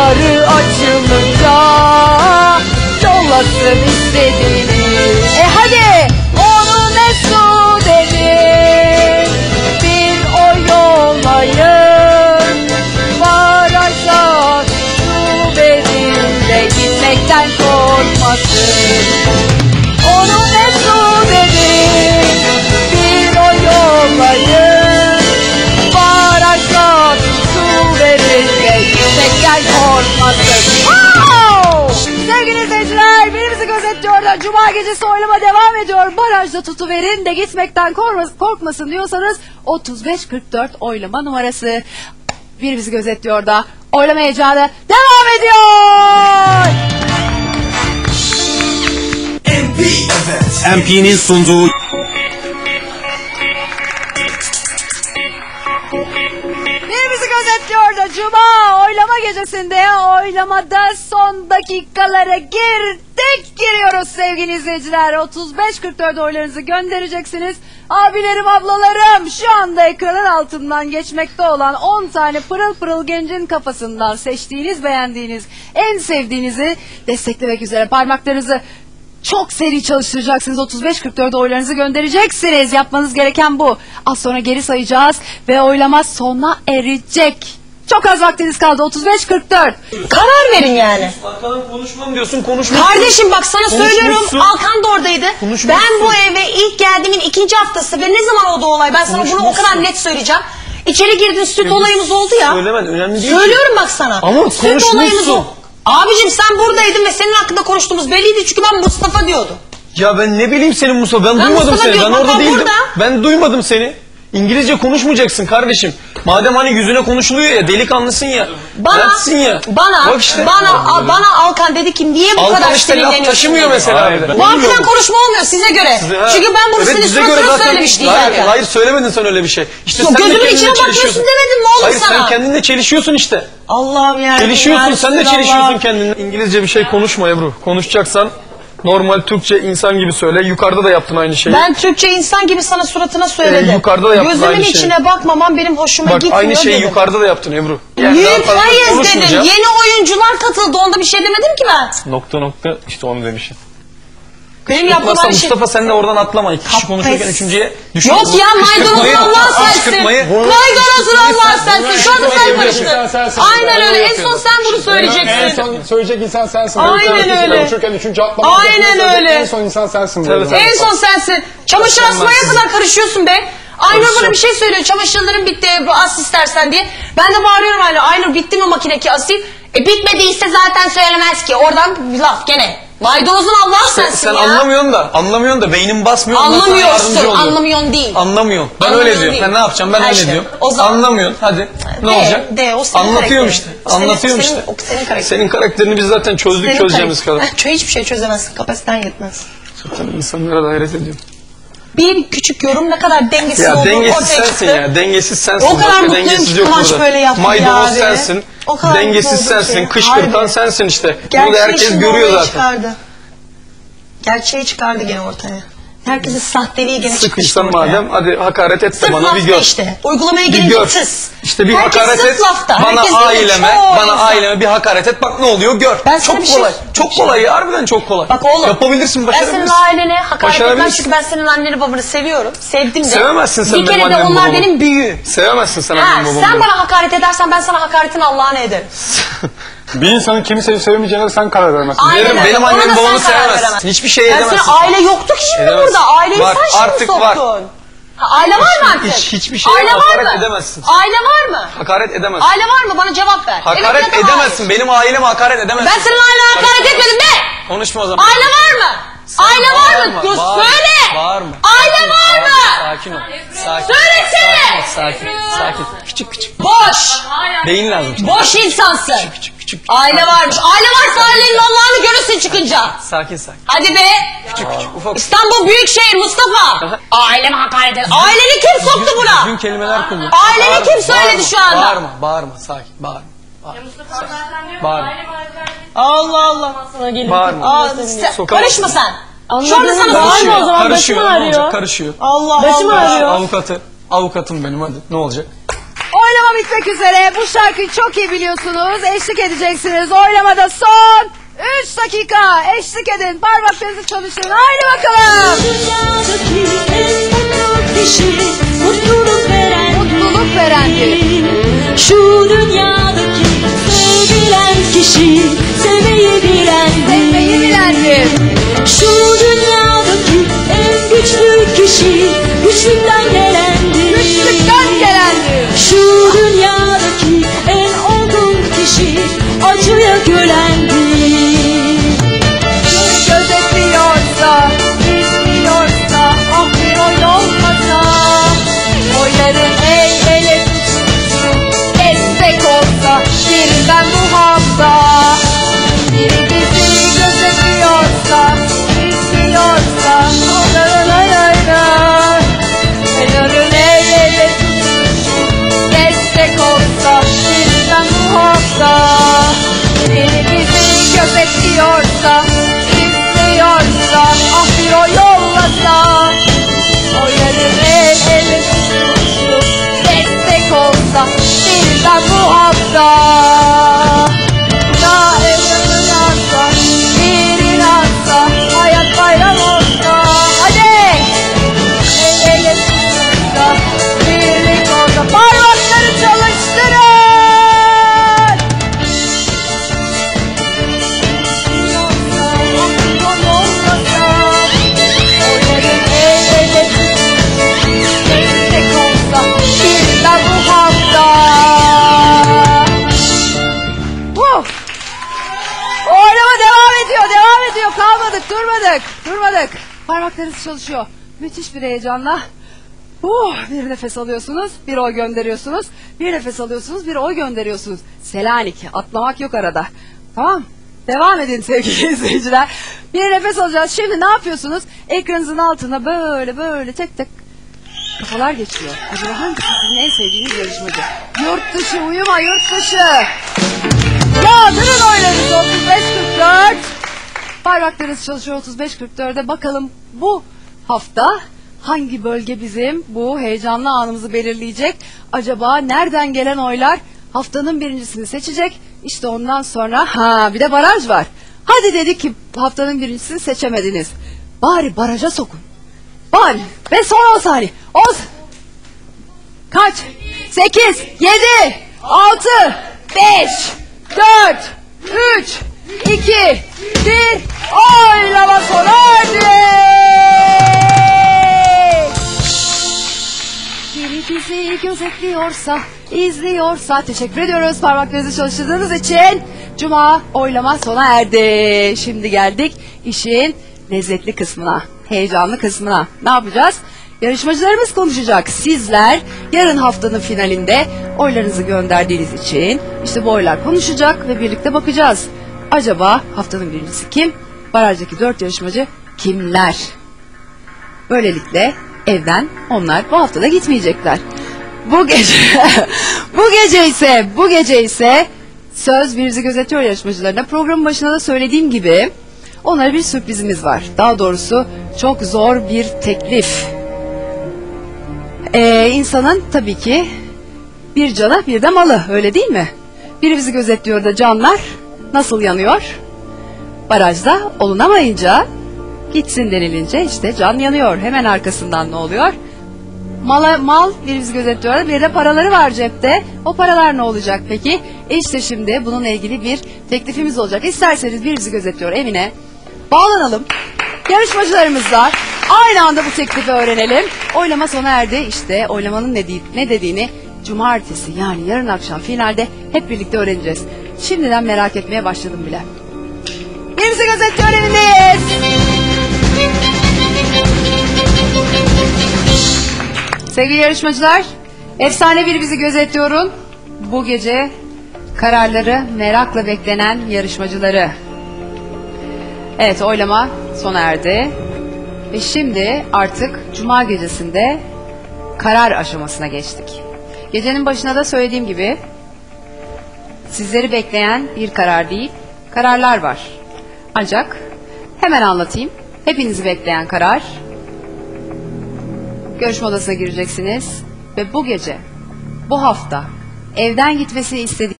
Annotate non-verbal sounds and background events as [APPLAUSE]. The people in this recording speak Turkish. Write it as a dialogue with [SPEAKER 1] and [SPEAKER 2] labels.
[SPEAKER 1] Yolları açılınca Yollasın istediğini E hadi onu mesut edin Bir o yollayın Barajda su verin de gitmekten korkmasın. Onu mesut korkmasın Wow! Sevgili izleyiciler birimizi gözetliyorlar. Cuma gecesi oylama devam ediyor. Barajda tutuverin de gitmekten korkmas- korkmasın diyorsanız 35-44 oylama numarası. Birimizi gözetliyor da oylama heyecanı devam ediyor.
[SPEAKER 2] MP'nin sunduğu
[SPEAKER 1] Birimizi gözetliyor da Cuma oylama gecesinde oylamada son dakikalara girdik giriyoruz sevgili izleyiciler. 35-44 oylarınızı göndereceksiniz. Abilerim ablalarım şu anda ekranın altından geçmekte olan 10 tane pırıl pırıl gencin kafasından seçtiğiniz beğendiğiniz en sevdiğinizi desteklemek üzere parmaklarınızı çok seri çalıştıracaksınız. 35-44 oylarınızı göndereceksiniz. Yapmanız gereken bu. Az sonra geri sayacağız ve oylama sona erecek. Çok az vaktiniz kaldı. 35-44.
[SPEAKER 3] Karar verin yani.
[SPEAKER 2] Bakalım konuşmam diyorsun konuşmuşsun.
[SPEAKER 3] Kardeşim bak sana söylüyorum. Alkan da oradaydı.
[SPEAKER 2] Konuşmuşsun.
[SPEAKER 3] Ben bu eve ilk geldiğimin ikinci haftası ve ne zaman oldu olay ben sana bunu o kadar net söyleyeceğim. İçeri girdin süt olayımız oldu ya.
[SPEAKER 2] Söylemen önemli değil.
[SPEAKER 3] Söylüyorum bak sana.
[SPEAKER 2] Ama
[SPEAKER 3] süt
[SPEAKER 2] konuşmuşsun.
[SPEAKER 3] olayımız. Abicim sen buradaydın ve senin hakkında konuştuğumuz belliydi çünkü ben Mustafa diyordum.
[SPEAKER 2] Ya ben ne bileyim senin Musa ben,
[SPEAKER 3] Ben
[SPEAKER 2] duymadım
[SPEAKER 3] Mustafa
[SPEAKER 2] seni. Ben
[SPEAKER 3] diyorum,
[SPEAKER 2] orada
[SPEAKER 3] ben
[SPEAKER 2] değildim.
[SPEAKER 3] burada.
[SPEAKER 2] Ben duymadım seni. İngilizce konuşmayacaksın kardeşim. Madem hani yüzüne konuşuluyor ya delikanlısın ya.
[SPEAKER 3] Bana,
[SPEAKER 2] ya.
[SPEAKER 3] bana,
[SPEAKER 2] Bak işte.
[SPEAKER 3] bana, a- bana Alkan dedi ki niye bu
[SPEAKER 2] Alkan
[SPEAKER 3] kadar
[SPEAKER 2] işte laf
[SPEAKER 3] sinirleniyorsun?
[SPEAKER 2] taşımıyor mesela.
[SPEAKER 4] Hayır,
[SPEAKER 2] bir de.
[SPEAKER 4] ben-
[SPEAKER 3] Bu hakikaten konuşma olmuyor size göre.
[SPEAKER 2] Ha.
[SPEAKER 3] Çünkü ben bunu
[SPEAKER 2] Evet,
[SPEAKER 3] senin
[SPEAKER 2] bize göre
[SPEAKER 3] suratına
[SPEAKER 2] zaten-
[SPEAKER 3] söylemiştim
[SPEAKER 2] hayır,
[SPEAKER 3] zaten.
[SPEAKER 2] Hayır söylemedin sen öyle bir şey. İşte
[SPEAKER 3] Yok,
[SPEAKER 2] sen de
[SPEAKER 3] gözümün
[SPEAKER 2] kendinle
[SPEAKER 3] içine bakmıyorsun
[SPEAKER 2] çelişiyorsun.
[SPEAKER 3] demedim mi oğlum
[SPEAKER 2] Hayır
[SPEAKER 3] sana?
[SPEAKER 2] sen kendinle çelişiyorsun işte.
[SPEAKER 3] Allah'ım ya.
[SPEAKER 2] Çelişiyorsun
[SPEAKER 3] ya
[SPEAKER 2] sen de
[SPEAKER 3] Resulallah.
[SPEAKER 2] çelişiyorsun kendinle. İngilizce bir şey konuşma Ebru. Konuşacaksan normal Türkçe insan gibi söyle. Yukarıda da yaptın aynı şeyi.
[SPEAKER 3] Ben Türkçe insan gibi sana suratına söyledim.
[SPEAKER 2] Ee, yukarıda da yaptın
[SPEAKER 3] Gözümün
[SPEAKER 2] aynı şeyi.
[SPEAKER 3] içine bakmamam benim hoşuma
[SPEAKER 2] Bak
[SPEAKER 3] gitmiyor
[SPEAKER 2] aynı şeyi
[SPEAKER 3] dedim.
[SPEAKER 2] yukarıda da yaptın Ebru. Yani daha fazla
[SPEAKER 3] Yukarıyız dedim. Yeni oyuncular katıldı. Onda bir şey demedim ki ben.
[SPEAKER 4] Nokta nokta işte onu demişim.
[SPEAKER 3] Benim yaptığım aynı şey.
[SPEAKER 2] Mustafa sen de oradan atlama. İki kişi konuşurken üçüncüye düşün.
[SPEAKER 3] Yok ya
[SPEAKER 2] Kışkırtmayı-
[SPEAKER 3] Allah sensin. Maydanozun Allah sensin. Şu anda sen karıştın. Aynen öyle. En son sen bunu
[SPEAKER 4] En
[SPEAKER 3] söyleyeceksin.
[SPEAKER 4] son söyleyecek insan sensin.
[SPEAKER 3] Aynen öyle.
[SPEAKER 4] Konuşurken üçüncü atlama.
[SPEAKER 3] Aynen öyle.
[SPEAKER 4] En son insan sensin.
[SPEAKER 3] En son sensin. Çamaşır asmaya kadar karışıyorsun be. Aynur bana bir şey söylüyor. Çamaşırların bitti Ebru as istersen diye. Ben de bağırıyorum hala. Aynur bitti mi makine ki asayım? E bitmediyse zaten söylemez ki. Oradan bir laf gene. Maydanozun Allah
[SPEAKER 2] Sen,
[SPEAKER 3] sensin
[SPEAKER 2] sen
[SPEAKER 3] ya.
[SPEAKER 2] anlamıyorsun da, anlamıyorsun da beynin basmıyor. ondan yardımcı
[SPEAKER 3] Anlamıyorsun.
[SPEAKER 2] oluyor.
[SPEAKER 3] Anlamıyorsun değil.
[SPEAKER 2] Anlamıyorsun. Ben
[SPEAKER 3] Anlamıyor
[SPEAKER 2] öyle diyorum.
[SPEAKER 3] değil.
[SPEAKER 2] Ben ne yapacağım? Ben
[SPEAKER 3] Ha
[SPEAKER 2] öyle
[SPEAKER 3] işte,
[SPEAKER 2] diyorum.
[SPEAKER 3] o zaman-
[SPEAKER 2] Anlamıyorsun. Hadi. Ne
[SPEAKER 3] De,
[SPEAKER 2] olacak?
[SPEAKER 3] de, o senin
[SPEAKER 2] Anlatıyorum
[SPEAKER 3] karakterin.
[SPEAKER 2] işte.
[SPEAKER 3] O senin-
[SPEAKER 2] Anlatıyorum
[SPEAKER 3] senin-
[SPEAKER 2] işte.
[SPEAKER 3] o senin karakterin.
[SPEAKER 2] Senin karakterini biz zaten çözdük
[SPEAKER 3] Senin
[SPEAKER 2] çözeceğimiz
[SPEAKER 3] karakter-
[SPEAKER 2] kadar.
[SPEAKER 3] Çö- [LAUGHS] Hiçbir şey çözemezsin. Kapasiten yetmez.
[SPEAKER 2] Zaten insanlara da hayret ediyorum.
[SPEAKER 3] Bir küçük yorum ne kadar dengesiz
[SPEAKER 2] Ya
[SPEAKER 3] olduğunu
[SPEAKER 2] dengesiz
[SPEAKER 3] ortaya
[SPEAKER 2] sensin
[SPEAKER 3] çıktı.
[SPEAKER 2] ya. Dengesiz sensin.
[SPEAKER 3] O kadar
[SPEAKER 2] Başka
[SPEAKER 3] mutluyum
[SPEAKER 2] dengesiz yok
[SPEAKER 3] Kıvanç
[SPEAKER 2] burada.
[SPEAKER 3] böyle yaptı
[SPEAKER 2] Maydanoz
[SPEAKER 3] ya abi.
[SPEAKER 2] sensin.
[SPEAKER 3] O kadar
[SPEAKER 2] Dengesiz
[SPEAKER 3] oldum
[SPEAKER 2] sensin.
[SPEAKER 3] ki.
[SPEAKER 2] Kışkırtan
[SPEAKER 3] Harbi.
[SPEAKER 2] sensin işte. Bunu da
[SPEAKER 3] Gerçeği
[SPEAKER 2] herkes
[SPEAKER 3] şimdi
[SPEAKER 2] görüyor
[SPEAKER 3] ortaya
[SPEAKER 2] zaten.
[SPEAKER 3] Çıkardı. Gerçeği çıkardı gene ortaya. Herkesin sahteliği gene ortaya.
[SPEAKER 2] madem hadi hakaret et de
[SPEAKER 3] Sırf
[SPEAKER 2] bana bir
[SPEAKER 3] lafta
[SPEAKER 2] gör.
[SPEAKER 3] işte. Uygulamaya
[SPEAKER 2] Bir
[SPEAKER 3] gelince
[SPEAKER 2] gör.
[SPEAKER 3] tıs.
[SPEAKER 2] İşte bir
[SPEAKER 3] Herkes
[SPEAKER 2] hakaret
[SPEAKER 3] sırf
[SPEAKER 2] et.
[SPEAKER 3] lafta.
[SPEAKER 2] Bana
[SPEAKER 3] Herkes
[SPEAKER 2] aileme, bana
[SPEAKER 3] insan.
[SPEAKER 2] aileme bir hakaret et. Bak ne oluyor gör.
[SPEAKER 3] Ben sana
[SPEAKER 2] çok
[SPEAKER 3] bir şey-
[SPEAKER 2] kolay. çok kolay ya harbiden çok kolay.
[SPEAKER 3] Bak oğlum.
[SPEAKER 2] Yapabilirsin,
[SPEAKER 3] Ben senin ailene hakaret etmem
[SPEAKER 2] Başarabilirsin.
[SPEAKER 3] çünkü ben senin anneni babanı seviyorum. Sevdim de.
[SPEAKER 2] Sevemezsin sen
[SPEAKER 3] Bir
[SPEAKER 2] benim
[SPEAKER 3] kere de
[SPEAKER 2] annemi,
[SPEAKER 3] onlar
[SPEAKER 2] babamı.
[SPEAKER 3] benim büyüğüm.
[SPEAKER 2] Sevemezsin sen
[SPEAKER 3] Ha,
[SPEAKER 2] annem babamı.
[SPEAKER 3] sen bana hakaret edersen ben sana hakaretin Allah'ını ederim. [LAUGHS]
[SPEAKER 4] Bir insanın kimi sevip sevemeyeceğine de sen karar vermezsin.
[SPEAKER 3] Aynen
[SPEAKER 2] Derim,
[SPEAKER 3] öyle.
[SPEAKER 2] benim
[SPEAKER 3] Ona sen
[SPEAKER 2] babamı
[SPEAKER 3] karar veremezsin.
[SPEAKER 2] Hiçbir şey edemezsin.
[SPEAKER 3] senin aile yoktu ki şimdi
[SPEAKER 2] Edemezsin.
[SPEAKER 3] burada. Aileyi
[SPEAKER 2] Var,
[SPEAKER 3] sen şimdi
[SPEAKER 2] artık
[SPEAKER 3] soktun.
[SPEAKER 2] var.
[SPEAKER 3] Ha, aile var mı artık?
[SPEAKER 2] Hiç- hiçbir şeye
[SPEAKER 3] aile var
[SPEAKER 2] hakaret
[SPEAKER 3] mı?
[SPEAKER 2] edemezsin.
[SPEAKER 3] Aile var mı?
[SPEAKER 2] Hakaret edemezsin.
[SPEAKER 3] Aile var mı? Bana cevap ver.
[SPEAKER 2] Hakaret
[SPEAKER 3] Evet ya da
[SPEAKER 2] edemezsin. Benim aileme hakaret edemezsin.
[SPEAKER 3] Ben senin ailene hakaret etmedim de.
[SPEAKER 2] Konuşma o zaman.
[SPEAKER 3] Aile var mı? aile var mı? Dur
[SPEAKER 2] bağırma,
[SPEAKER 3] söyle.
[SPEAKER 2] Bağırma.
[SPEAKER 3] Aile var mı?
[SPEAKER 2] Sakin ol. Sakin.
[SPEAKER 3] Söylesene.
[SPEAKER 2] Sakin. Sakin. Küçük küçük.
[SPEAKER 3] Boş.
[SPEAKER 2] Beyin lazım.
[SPEAKER 3] Boş insansın.
[SPEAKER 2] Küçük küçük.
[SPEAKER 3] Aile varmış. Aile varsa ailenin Allah'ını görürsün çıkınca.
[SPEAKER 2] Sakin sakin.
[SPEAKER 3] Hadi be.
[SPEAKER 2] Küçük küçük. Ufak.
[SPEAKER 3] İstanbul Büyükşehir Mustafa. Aileme hakaret eder. Aileni kim soktu buna?
[SPEAKER 2] Düzgün kelimeler kullan.
[SPEAKER 3] Aileni kim söyledi şu anda?
[SPEAKER 2] Bağırma, bağırma, sakin, bağırma. Bağırma.
[SPEAKER 3] Allah Allah.
[SPEAKER 2] Bağırma.
[SPEAKER 3] Aa, sen-
[SPEAKER 2] Sokamazsın.
[SPEAKER 3] karışma sen. Şu anda sana
[SPEAKER 2] Karışıyor,
[SPEAKER 3] bağırma o zaman.
[SPEAKER 2] karışıyor, ne olacak? Karışıyor.
[SPEAKER 3] Allah
[SPEAKER 5] Başım
[SPEAKER 3] Allah.
[SPEAKER 5] ağrıyor.
[SPEAKER 2] Avukatı, avukatım benim hadi. Ne olacak?
[SPEAKER 1] Oylama bitmek üzere. Bu şarkıyı çok iyi biliyorsunuz. Eşlik edeceksiniz. Oylamada son 3 dakika. Eşlik edin. Parmaklarınızı çalıştırın. Haydi bakalım.
[SPEAKER 5] Mutluluk veren
[SPEAKER 1] Mutluluk verendir.
[SPEAKER 5] Şu dünyadaki sevilen kişi sevmeyi bilendir
[SPEAKER 1] Sevmeyi bilendir. Parmaklarınız çalışıyor. Müthiş bir heyecanla. Uh, bir nefes alıyorsunuz, bir oy gönderiyorsunuz. Bir nefes alıyorsunuz, bir oy gönderiyorsunuz. Selanik, atlamak yok arada. Tamam, devam edin sevgili [LAUGHS] izleyiciler. Bir nefes alacağız. Şimdi ne yapıyorsunuz? Ekranınızın altına böyle böyle tek tek kafalar geçiyor. Acaba hangisi sizin en sevdiğiniz yarışmacı? Yurt dışı uyuma, yurt dışı. Yağdırın oylarınızı 35-44. Parmaklarınız çalışıyor 35-44'e. Bakalım bu hafta hangi bölge bizim bu heyecanlı anımızı belirleyecek? Acaba nereden gelen oylar haftanın birincisini seçecek? İşte ondan sonra ha bir de baraj var. Hadi dedik ki haftanın birincisini seçemediniz. Bari baraja sokun. Bari ve son 10 saniye. 10 Kaç? 8, 7, 6, 5, 4, 3, 2, 1. Oylama sona erdi. Biri bizi gözetliyorsa, izliyorsa teşekkür ediyoruz parmaklarınızı çalıştırdığınız için. Cuma oylama sona erdi. Şimdi geldik işin lezzetli kısmına, heyecanlı kısmına. Ne yapacağız? Yarışmacılarımız konuşacak. Sizler yarın haftanın finalinde oylarınızı gönderdiğiniz için işte bu oylar konuşacak ve birlikte bakacağız. Acaba haftanın birincisi kim? Barajdaki dört yarışmacı kimler? Böylelikle evden onlar bu haftada gitmeyecekler. Bu gece [LAUGHS] bu gece ise bu gece ise söz birisi gözetiyor yarışmacılarına programın başında da söylediğim gibi onlara bir sürprizimiz var. Daha doğrusu çok zor bir teklif. Ee, insanın tabii ki bir cana bir de malı öyle değil mi? Biri bizi gözetliyor da canlar nasıl yanıyor? Barajda olunamayınca gitsin denilince işte can yanıyor. Hemen arkasından ne oluyor? Mala, mal bir bizi gözetliyor. Bir de paraları var cepte. O paralar ne olacak peki? E işte şimdi bununla ilgili bir teklifimiz olacak. İsterseniz bir bizi gözetliyor evine. Bağlanalım. Yarışmacılarımızla aynı anda bu teklifi öğrenelim. Oylama sona erdi. İşte oylamanın ne, ne dediğini cumartesi yani yarın akşam finalde hep birlikte öğreneceğiz. Şimdiden merak etmeye başladım bile. Bir bizi gözetliyor evindeyiz. Sevgili yarışmacılar, efsane bir bizi gözetliyorun. Bu gece kararları merakla beklenen yarışmacıları. Evet oylama sona erdi. Ve şimdi artık cuma gecesinde karar aşamasına geçtik. Gecenin başına da söylediğim gibi sizleri bekleyen bir karar değil, kararlar var. Ancak hemen anlatayım. Hepinizi bekleyen karar görüşme odasına gireceksiniz ve bu gece bu hafta evden gitmesini istediği